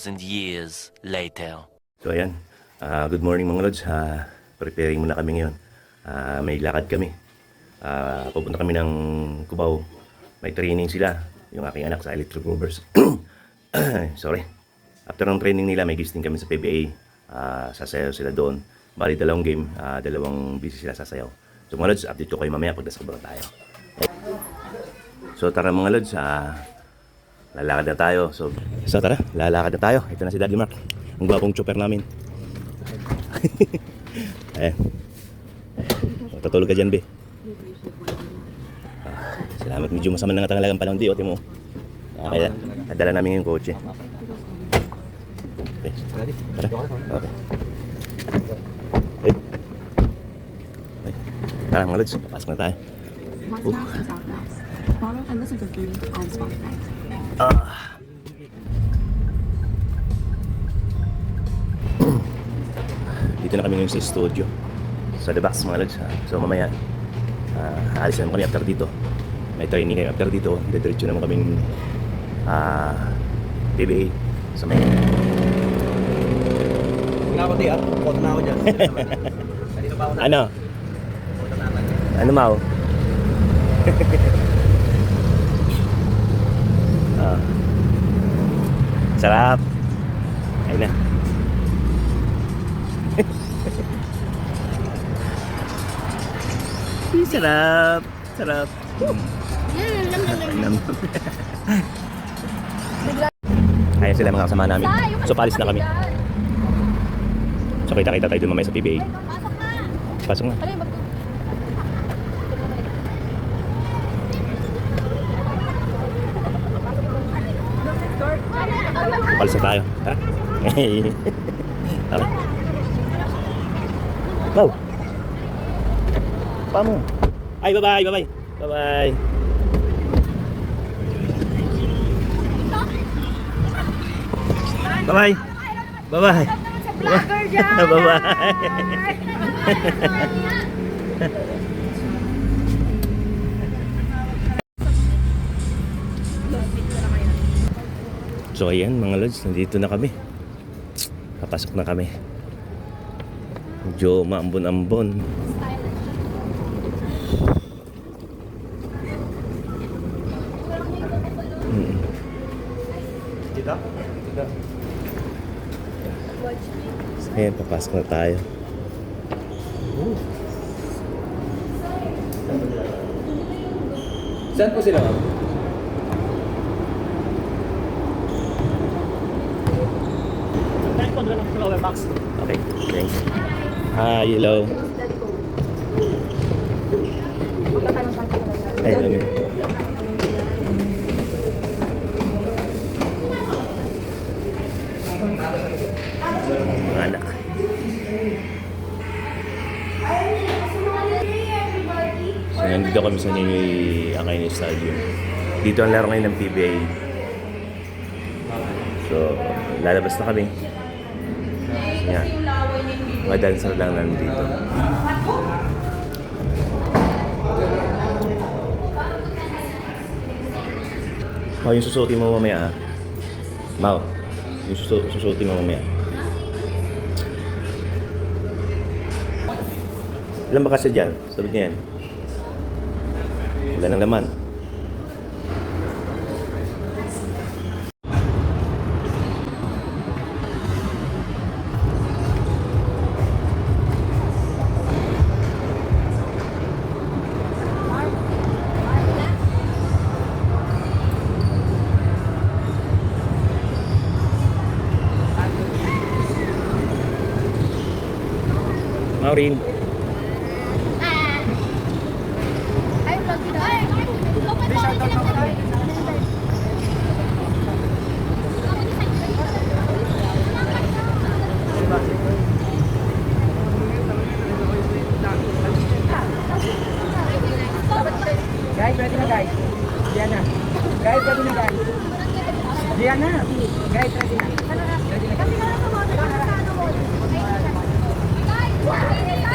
2,000 years later. So ayan, Ah, good morning mga lods. Ah, preparing muna kami ngayon. Ah, may lakad kami. Ah, pupunta kami ng Cubao. May training sila, yung aking anak sa Electric Rovers. Sorry. After ng training nila, may gisting kami sa PBA. Ah, sasayaw sila doon. Bali, dalawang game, ah, dalawang busy sila sasayaw. So mga lods, update ko kayo mamaya pag nasa Cubao tayo. So tara mga lods, ah, lalakad na tayo. So, so tara, lalakad na tayo. Ito na si Daddy Mark. Ang gwapong chopper namin. Ayan. O, ka dyan, be. Ah, salamat. Medyo masama na nga talagang panahon di. O, timo. Ah, kaya, nadala namin yung kotse. Okay. Tara. Okay. Ay. Ay. Tara mga lods, papasok na tayo. Next. Follow and listen to Food on Spotify. Ah. Dito na kami ngayon sa studio. Sa The Box mga lods. So mamaya, uh, aalis naman kami after dito. May training kayo after dito. Didiretso naman kaming ah PBA. Sa may... Nga ako di ah. Foto na ako dyan. Na. Ano? Na. Ano mau? ah. Sarap. Ayun na. Sarap. Sarap. Ayan sila mga kasama namin. So, palis na kami. So, kita-kita tayo dun mamaya sa PBA. Pasok na. Palis na tayo. Tara. Tara. Go. Paano? Ay, bye-bye, bye-bye. Bye-bye. Bye-bye. Bye-bye. Dyan! Bye-bye. So ayan mga lods, nandito na kami. Papasok na kami. Medyo maambon-ambon. Mm. Dito. So, ayan, papasok na tayo. Saan po sila Okay, thanks. Hi, hello. Ay, hello. Anak. So, nandito kami sa Ninoy Akaini Stadium. Dito ang laro ngayon ng PBA. So, lalabas na kami. Yan. Mga dancer lang nandito. Mau, yung susuotin mo mamaya ah. Mau, yung susu susuotin mo mamaya. Ilan ba kasi dyan? Sabi niya yan. Wala nang laman. Maureen. Guys, ready na guys. Diyan na. Guys, ready na guys. Diyan na. Guys, ready na. Ready na guys.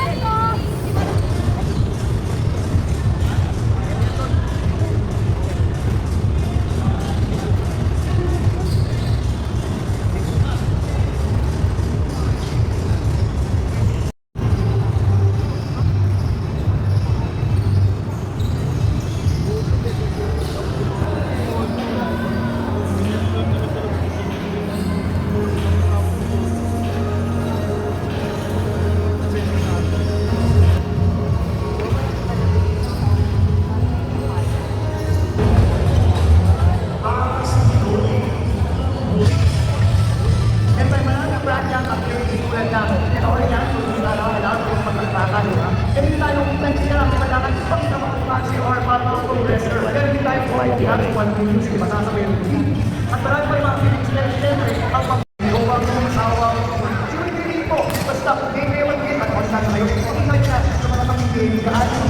Good afternoon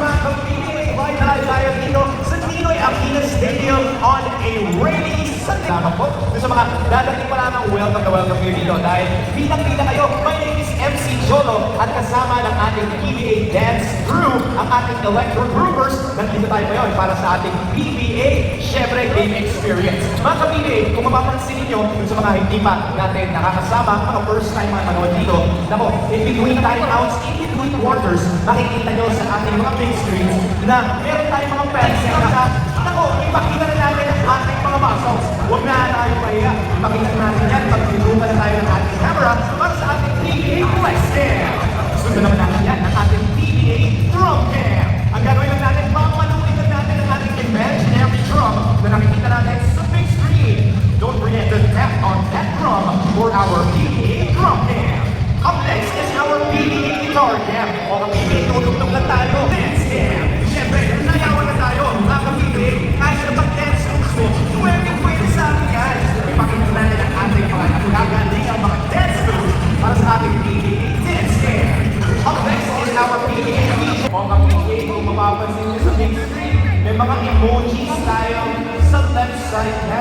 mga kapatid! May tayo tayo dito sa Ninoy Stadium on a rainy Sunday. Doon sa mga dadating lamang welcome na welcome kayo dito dahil bilang-bila kayo. My name is MC Cholo at kasama ng ating PBA dance crew, ang ating Electro Groovers. Nandito tayo ngayon para sa ating PBA, syempre game experience. Mga ka-PBA, kung mapapansin ninyo sa mga hindi pa natin nakakasama, mga first time mga manood dito, nako, in between timeouts, in between quarters, makikita nyo sa ating mga big screens na meron tayong mga fans na Nako, ipakita na natin ang ating muscles. Huwag na tayo mahiya. Ipakita na natin yan pag tinukan na tayo ng ating camera para sa ating Flex Cam. Sundan naman natin yan ng ating PBA Drum Cam. light